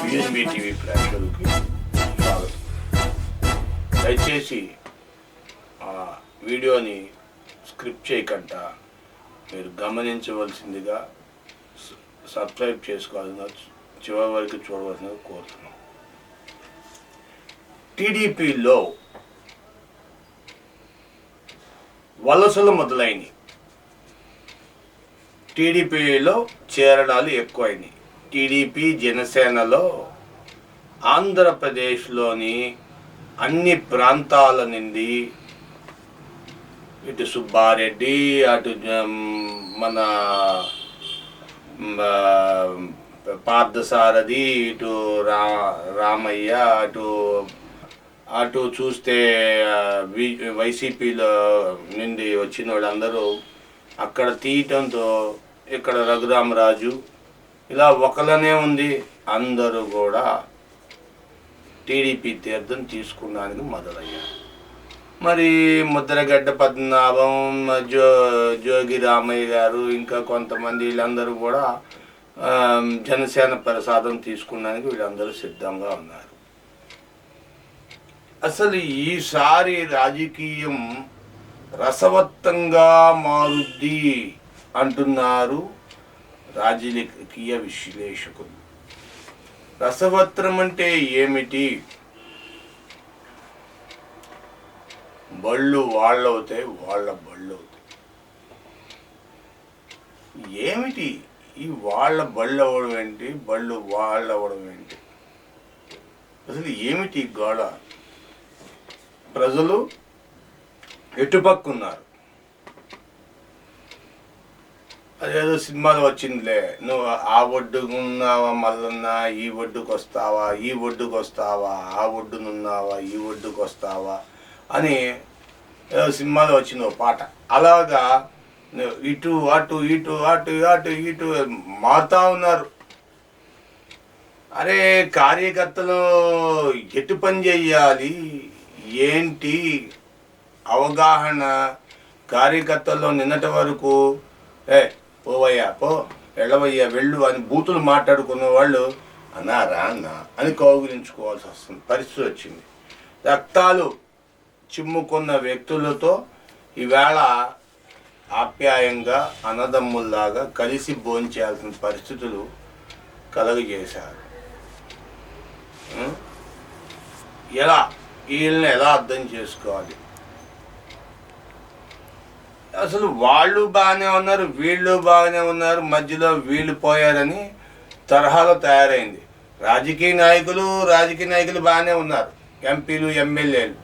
BNB TV ప్రేక్షకులకి స్వాగతం. దయచేసి ఆ వీడియోని స్క్రిప్ట్ చేయకుండా మీరు గమనించవలసిందిగా సబ్స్క్రైబ్ చేసుకోవాలని చివరి వరకు చూడవలసిందిగా కోరుతున్నాం. టీడీపీలో వలసలు మొదలైనవి టీడీపీలో చేరడాలు ఎక్కువైనాయి. టీడీపీ జనసేనలో ఆంధ్రప్రదేశ్లోని అన్ని ప్రాంతాల నుండి ఇటు సుబ్బారెడ్డి అటు మన పార్థసారథి ఇటు రా రామయ్య అటు అటు చూస్తే వైసీపీలో నుండి వచ్చిన వాళ్ళందరూ అక్కడ తీయటంతో ఇక్కడ రఘురామరాజు. ఇలా ఒకలనే ఉంది అందరూ కూడా టీడీపీ తీర్థం తీసుకున్నానికి మొదలయ్యారు. మరి ముద్రగడ్డ పద్మనాభం జో జోగి రామయ్య గారు ఇంకా కొంతమంది వీళ్ళందరూ కూడా జనసేన ప్రసాదం తీసుకున్నానికి వీళ్ళందరూ సిద్ధంగా ఉన్నారు. అసలు ఈసారి రాజకీయం రసవత్తంగా మారుద్ది. అంటున్నారు రాజకీయ విశ్లేషకులు. రసవత్రం అంటే ఏమిటి? బళ్ళు వాళ్ళవుతాయి వాళ్ళ బళ్ళు అవుతాయి ఏమిటి? ఈ వాళ్ళ బళ్ళు అవ్వడం ఏంటి? బళ్ళు వాళ్ళు అవ్వడం ఏంటి? అసలు ఏమిటి గోళ ప్రజలు ఎటుపక్కున్నారు? అదేదో సినిమాలు వచ్చిందిలే. నువ్వు ఆ ఒడ్డుకున్నావా మల్లన్నా ఈ ఒడ్డుకు వస్తావా ఈ ఒడ్డుకు వస్తావా ఆ ఒడ్డునున్నావా ఈ ఒడ్డుకు వస్తావా అని ఏదో సినిమాలో వచ్చింది ఓ పాట. అలాగా ఇటు అటు ఇటు అటు అటు ఇటు మారుతా ఉన్నారు. అరే కార్యకర్తలు ఎటు పని చేయాలి? ఏంటి అవగాహన కార్యకర్తల్లో నిన్నటి వరకు? ఏ పోవయ్యా పో. వెళ్ళవయ్యా వెళ్ళు అని బూతులు మాట్లాడుకున్న వాళ్ళు అన్నారా అన్న అని కౌగిలించుకోవాల్సి వస్తుంది. పరిస్థితి వచ్చింది. రక్తాలు చిమ్ముకున్న వ్యక్తులతో ఈవేళ ఆప్యాయంగా అన్నదమ్ముల్లాగా కలిసి భోంచేయాల్సిన పరిస్థితులు కలుగజేశారు. ఎలా? వీళ్ళని ఎలా అర్థం చేసుకోవాలి? అసలు వాళ్ళు బాగానే ఉన్నారు వీళ్ళు బాగానే ఉన్నారు మధ్యలో వీళ్ళు పోయారని తరహాలో తయారైంది. రాజకీయ నాయకులు రాజకీయ నాయకులు బాగానే ఉన్నారు. ఎంపీలు ఎమ్మెల్యేలు.